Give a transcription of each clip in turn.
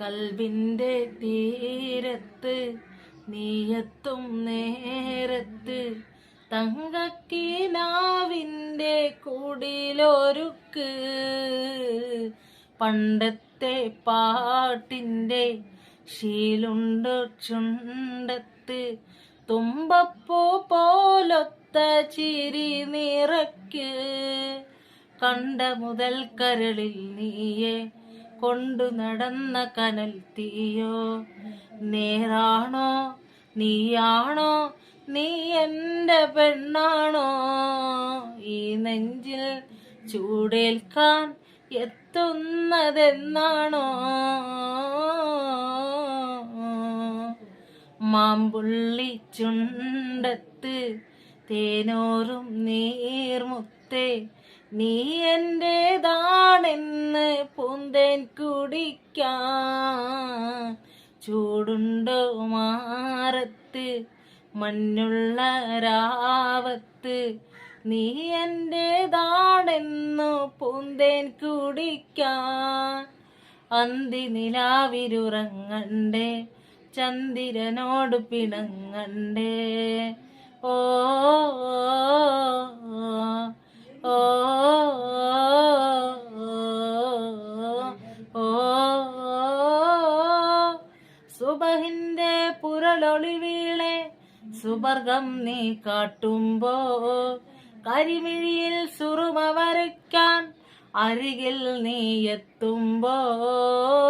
കൽവിന്റെ തീരത്ത് നീയത്തും നേരത്ത്. തങ്കക്കിനാവിന്റെ കുടിലൊരുക്ക് പണ്ടത്തെ പാട്ടിന്റെ ശീലുണ്ട് ചുണ്ടത്ത്. തുമ്പപ്പൂ പോലൊത്ത ചിരി നിറയ്ക്ക് കണ്ട മുതൽ കരളിൽ നീയെ കൊണ്ടു നടന്ന കനൽ തീയോ? നേരാണോ? നീയാണോ? നീ എന്റെ പെണ്ണാണോ? ഈ നെഞ്ചിൽ ചൂടേൽക്കാൻ എത്തുന്നതെന്നാണോ? മാമ്പുള്ളി ചുണ്ടത്ത് തേനോറും നീർമുത്തേ നീ എന്റെതാണെന്ന് പൂന്തേൻ കുടിക്കാൻ ചൂടുണ്ടോ മാറത്ത്? മഞ്ഞുള്ള രാവത്ത്? നീ എന്റെതാണെന്നു പൂന്തേൻ കുടിക്കാൻ അന്തി നിലാവിരുറങ്ങണ്ടേ ചന്ദ്രനോട് പിണങ്ങണ്ടേ? ഓ ഓ സുബഹിന്റെ പുരളൊളിവീളെ സുബർഗം നീ കാട്ടുമ്പോ. കരിമിഴിയിൽ സുറുമ വരയ്ക്കാൻ അരികിൽ നീ എത്തുമ്പോ.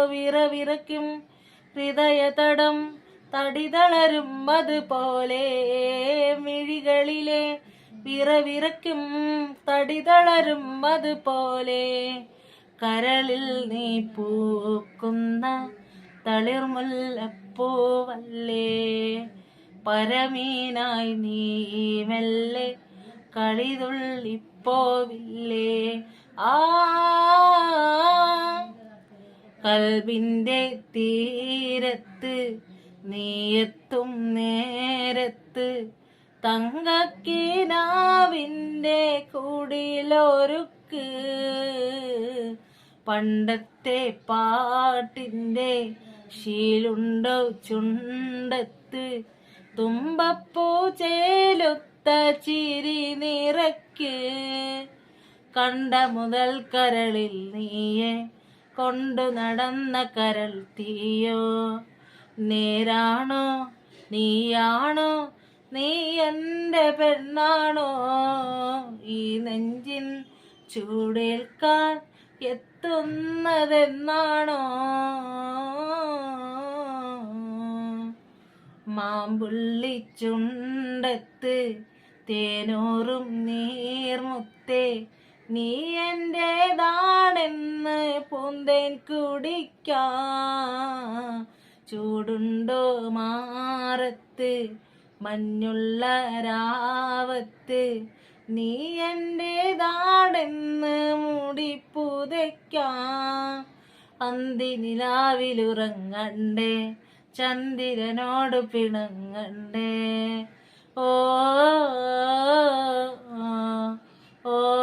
വിറവിറയ്ക്കും ഹൃദയതടം തടിതളരും അതുപോലെ. മിഴികളിലെ വിറവിറയ്ക്കും തടിതളരും അതുപോലെ. കരളിൽ നീ പൂക്കുന്ന തളിർമുല്ലപ്പൂവല്ലേ? പരമീനായി നീ മെല്ലെ കളിതുള്ളിപ്പോവില്ലേ? ആ കൽവിന്റെ തീരത്ത് നീയെത്തും നേരത്ത് തങ്കക്കിനാവിന്റെ കുടിലൊരുക്ക് പണ്ടത്തെ പാട്ടിന്റെ ശീലുണ്ടോ ചുണ്ടത്ത്? തുമ്പപ്പൂ ചേലുത്ത ചിരി നിറയ്ക്ക്. കണ്ട മുതൽ കരളിൽ നീയെ കൊണ്ടു നടന്ന കരൾ തീയോ? നേരാണോ? നീയാണോ? നീ എന്റെ പെണ്ണാണോ? ഈ നെഞ്ചിൻ ചൂടേൽക്കാൻ എത്തുന്നതെന്നാണോ? മാമ്പുള്ളി തേനോറും നീർമുത്തേ നീ എന്റെതാണെന്ന് പൂന്തേൻ കുടിക്കാ. ചൂടുണ്ടോ മാറത്ത് മഞ്ഞുള്ള രാവത്ത്. നീ മുടി അന്തി നിലാവിലുറങ്ങണ്ടേ ചന്ദ്രനോട് പിണങ്ങണ്ടേ. ഓ ഓ